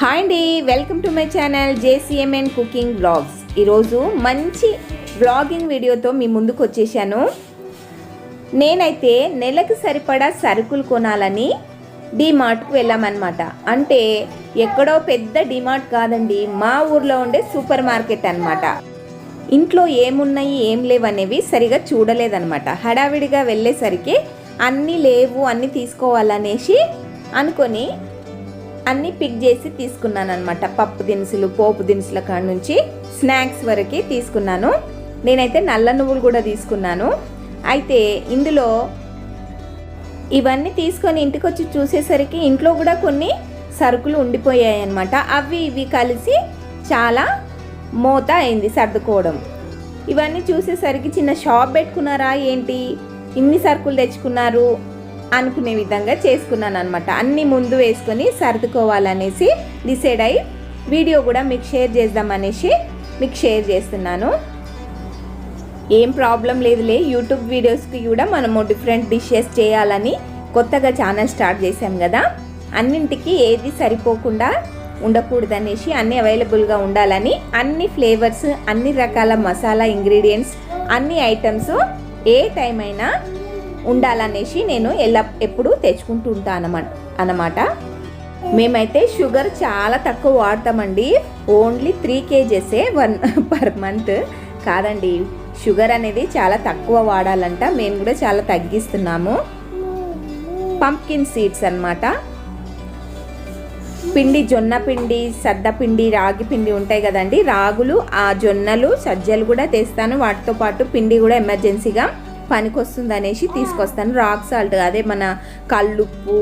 Hi అండి welcome to my channel JCMN cooking blogs. ఈరోజు మంచి బ్లాగింగ్ వీడియోతో మీ ముందుకు వచ్చేసాను. నేనైతే నెలకు సరిపడా సరుకులు కొనాలని డిమార్ట్కు వెళ్ళామన్నమాట. అంటే ఎక్కడో పెద్ద డీమార్ట్ కాదండి మా ఊర్లో ఉండే సూపర్ మార్కెట్ అన్నమాట. ఇంట్లో ఏమున్నాయి ఏం లేవు అనేవి సరిగా చూడలేదన్నమాట. హడావిడిగా వెళ్ళేసరికి అన్నీ లేవు అన్నీ తీసుకోవాలనేసి అనుకొని అన్నీ పిక్ చేసి తీసుకున్నాను అనమాట పప్పు దినుసులు పోపు దినుసుల కాడ నుంచి స్నాక్స్ వరకు తీసుకున్నాను. నేనైతే నల్ల నువ్వులు కూడా తీసుకున్నాను. అయితే ఇందులో ఇవన్నీ తీసుకొని ఇంటికి వచ్చి చూసేసరికి ఇంట్లో కూడా కొన్ని సరుకులు ఉండిపోయాయి అనమాట అవి ఇవి కలిసి చాలా మోత అయింది సర్దుకోవడం. ఇవన్నీ చూసేసరికి చిన్న షాప్ పెట్టుకున్నారా ఏంటి? ఇన్ని సరుకులు తెచ్చుకున్నారు. అనుకునే విధంగా చేసుకున్నాను అనమాట అన్నీ ముందు వేసుకొని సర్దుకోవాలనేసి డిసైడ్ అయ్యి వీడియో కూడా మీకు షేర్ చేద్దామనేసి మీకు షేర్ చేస్తున్నాను. ఏం ప్రాబ్లం లేదులే యూట్యూబ్ వీడియోస్కి కూడా మనము డిఫరెంట్ డిషెస్ చేయాలని కొత్తగా ఛానల్ స్టార్ట్ చేసాం కదా. అన్నింటికి ఏది సరిపోకుండా ఉండకూడదనేసి అన్ని అవైలబుల్గా ఉండాలని అన్ని ఫ్లేవర్స్ అన్ని రకాల మసాలా ఇంగ్రీడియంట్స్ అన్ని ఐటమ్స్ ఏ టైం అయినా ఉండాలనేసి నేను ఎలా ఎప్పుడూ తెచ్చుకుంటూ ఉంటాను అన్నమాట అన్నమాట మేమైతే షుగర్ చాలా తక్కువ వాడతామండి. ఓన్లీ త్రీ కేజెసే వన్ పర్ మంత్. కాదండి షుగర్ అనేది చాలా తక్కువ వాడాలంట. మేము కూడా చాలా తగ్గిస్తున్నాము. పంప్కిన్ సీడ్స్ అనమాట. పిండి జొన్న పిండి సద్ద పిండి రాగి పిండి ఉంటాయి కదండి. రాగులు ఆ జొన్నలు సజ్జలు కూడా తెస్తాను. వాటితో పాటు పిండి కూడా ఎమర్జెన్సీగా పనికొస్తుంది అనేసి తీసుకొస్తాను. రాక్ సాల్ట్ అదే మన కల్లుప్పు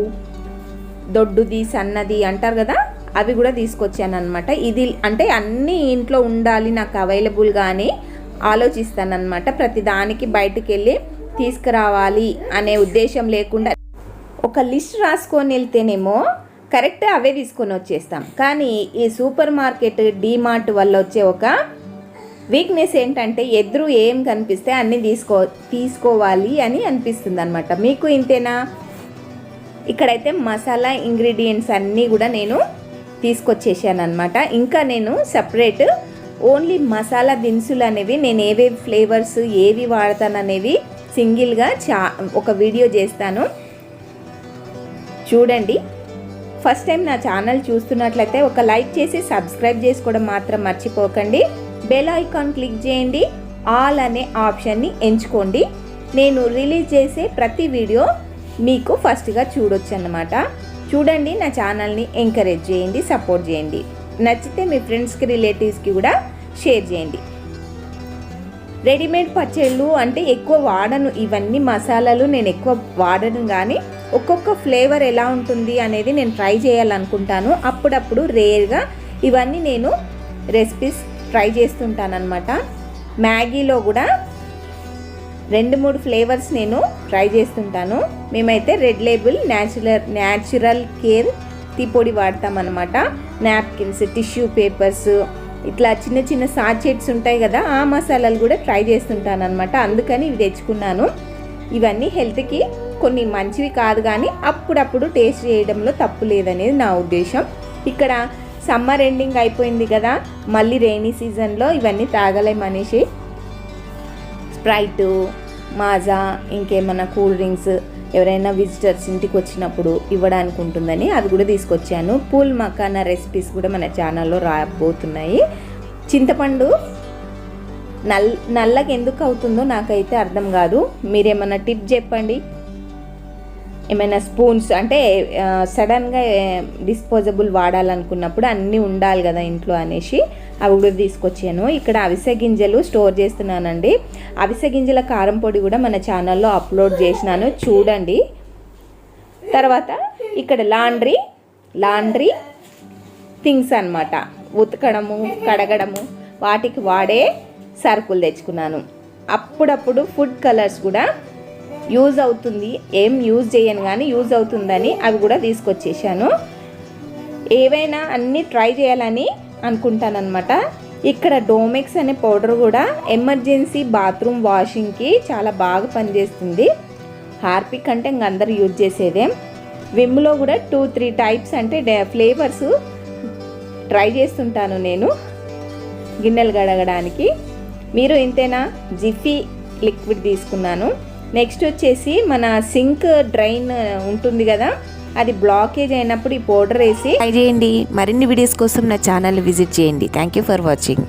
దొడ్డుది సన్నది అంటారు కదా అవి కూడా తీసుకొచ్చాను అనమాట ఇది అంటే అన్నీ ఇంట్లో ఉండాలి నాకు అవైలబుల్గా అని ఆలోచిస్తాను అనమాట ప్రతి దానికి బయటికి వెళ్ళి తీసుకురావాలి అనే ఉద్దేశం లేకుండా ఒక లిస్ట్ రాసుకొని వెళ్తేనేమో కరెక్ట్ అవే తీసుకొని వచ్చేస్తాం. కానీ ఈ సూపర్ మార్కెట్ డీమార్ట్ వల్ల వచ్చే ఒక వీక్నెస్ ఏంటంటే ఎదురు ఏం కనిపిస్తే అన్నీ తీసుకో తీసుకోవాలి అని అనిపిస్తుంది అనమాట మీకు ఇంతేనా? ఇక్కడైతే మసాలా ఇంగ్రీడియంట్స్ అన్నీ కూడా నేను తీసుకొచ్చేసాను అనమాట ఇంకా నేను సపరేట్ ఓన్లీ మసాలా దినుసులు అనేవి నేను ఏవేవి ఫ్లేవర్స్ ఏవి వాడతాను అనేవి సింగిల్గా చా ఒక వీడియో చేస్తాను. చూడండి. ఫస్ట్ టైం నా ఛానల్ చూస్తున్నట్లయితే ఒక లైక్ చేసి సబ్స్క్రైబ్ చేసుకోవడం మాత్రం మర్చిపోకండి. బెల్ ఐకాన్ క్లిక్ చేయండి. ఆల్ అనే ఆప్షన్ని ఎంచుకోండి. నేను రిలీజ్ చేసే ప్రతి వీడియో మీకు ఫస్ట్గా చూడొచ్చు అన్నమాట చూడండి నా ఛానల్ని ఎంకరేజ్ చేయండి సపోర్ట్ చేయండి. నచ్చితే మీ ఫ్రెండ్స్కి రిలేటివ్స్కి కూడా షేర్ చేయండి. రెడీమేడ్ పచ్చళ్ళు అంటే ఎక్కువ వాడను. ఇవన్నీ మసాలాలు నేను ఎక్కువ వాడను కానీ ఒక్కొక్క ఫ్లేవర్ ఎలా ఉంటుంది అనేది నేను ట్రై చేయాలనుకుంటాను. అప్పుడప్పుడు రేర్గా ఇవన్నీ నేను రెసిపీస్ ట్రై చేస్తుంటానమాట మ్యాగీలో కూడా రెండు మూడు ఫ్లేవర్స్ నేను ట్రై చేస్తుంటాను. మేమైతే Red Label natural natural care tea పొడి వాడతామన్నమాట. నాప్కిన్స్ టిష్యూ పేపర్స్ ఇట్లా చిన్న చిన్న సాచెట్స్ ఉంటాయి కదా ఆ మసాలాలు కూడా ట్రై చేస్తుంటాను అనమాట అందుకని ఇవి తెచ్చుకున్నాను. ఇవన్నీ హెల్త్కి కొన్ని మంచివి కాదు కానీ అప్పుడప్పుడు టేస్ట్ చేయడంలో తప్పు లేదనేది నా ఉద్దేశం. ఇక్కడ సమ్మర్ ఎండింగ్ అయిపోయింది కదా మళ్ళీ రెయినీ సీజన్లో ఇవన్నీ తాగలేమనేసి స్ప్రైట్ మాజా ఇంకేమైనా కూల్ డ్రింక్స్ ఎవరైనా విజిటర్స్ ఇంటికి వచ్చినప్పుడు ఇవ్వడానికి ఉంటుందని అది కూడా తీసుకొచ్చాను. పూల్ మకానా రెసిపీస్ కూడా మన ఛానల్లో రాబోతున్నాయి. చింతపండు నల్ నల్లకి ఎందుకు అవుతుందో నాకైతే అర్థం కాదు. మీరేమన్నా టిప్ చెప్పండి. ఏమైనా స్పూన్స్ అంటే సడన్గా డిస్పోజబుల్ వాడాలనుకున్నప్పుడు అన్నీ ఉండాలి కదా ఇంట్లో అనేసి అవి కూడా తీసుకొచ్చాను. ఇక్కడ అవిసె గింజలు స్టోర్ చేస్తున్నానండి. అవిసె గింజల కారం పొడి కూడా మన ఛానల్లో అప్లోడ్ చేసినాను. చూడండి. తర్వాత ఇక్కడ లాండ్రీ లాండ్రీ థింగ్స్ అనమాట ఉతకడము కడగడము వాటికి వాడే సరుకులు తెచ్చుకున్నాను. అప్పుడప్పుడు ఫుడ్ కలర్స్ కూడా యూజ్ అవుతుంది. ఏం యూజ్ చేయను కానీ యూజ్ అవుతుందని అవి కూడా తీసుకొచ్చేసాను ఏవైనా అన్నీ ట్రై చేయాలని అనుకుంటానన్నమాట. ఇక్కడ డోమెక్స్ అనే పౌడర్ కూడా ఎమర్జెన్సీ బాత్రూమ్ వాషింగ్కి చాలా బాగా పనిచేస్తుంది. హార్పిక్ అంటే ఇంక అందరు యూజ్ చేసేదే. విమ్లో కూడా టూ త్రీ టైప్స్ అంటే ఫ్లేవర్స్ ట్రై చేస్తుంటాను నేను గిన్నెలు గడగడానికి. మీరు ఇంతేనా? జిఫీ లిక్విడ్ తీసుకున్నాను. నెక్స్ట్ వచ్చేసి మన సింక్ డ్రైన్ ఉంటుంది కదా అది బ్లాకేజ్ అయినప్పుడు ఈ పౌడర్ వేసి ట్రై చేయండి. మరిన్ని వీడియోస్ కోసం నా ఛానల్ విజిట్ చేయండి. Thank you for watching